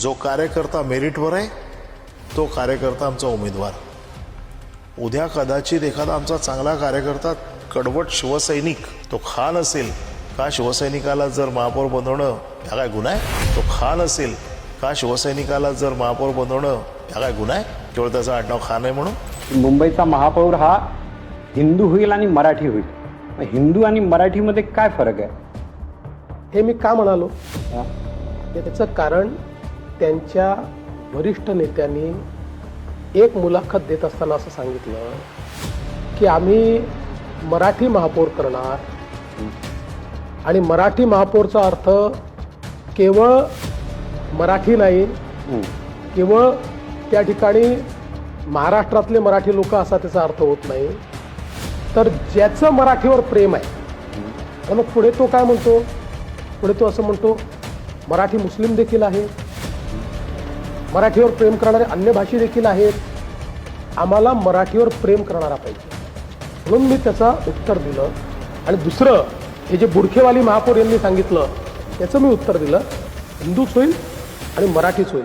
जो कार्यकर्ता मेरिटवर आहे तो कार्यकर्ता आमचा उमेदवार. उद्या कदाचित एखादा आमचा चांगला कार्यकर्ता कडवट शिवसैनिक तो खान असेल का शिवसैनिकाला जर महापौर बनवणं हा काय गुन्हा आहे? तो खान असेल का शिवसैनिकाला जर महापौर बनवणं हा काय गुन्हा आहे? केवळ त्याचं आडनाव खान आहे म्हणून? मुंबईचा महापौर हा हिंदू होईल आणि मराठी होईल. हिंदू आणि मराठीमध्ये काय फरक आहे? हे मी का म्हणालो? त्याचं कारण त्यांच्या वरिष्ठ नेत्यांनी एक मुलाखत देत असताना असं सांगितलं की आम्ही मराठी महापौर करणार. आणि मराठी महापौरचा अर्थ केवळ मराठी नाही. केवळ त्या ठिकाणी महाराष्ट्रातले मराठी लोक असा त्याचा अर्थ होत नाही. तर ज्याचं मराठीवर प्रेम आहे मग पुढे तो काय म्हणतो? पुढे तो असं म्हणतो मराठी मुस्लिम देखील आहे. मराठीवर प्रेम करणारे अन्य भाषी देखील आहेत. आम्हाला मराठीवर प्रेम करणारा पाहिजे. म्हणून मी त्याचा उत्तर दिलं. आणि दुसरं हे जे बुडखेवाली महापौर यांनी सांगितलं त्याचं मी उत्तर दिलं. हिंदूच होईल आणि मराठीच होईल.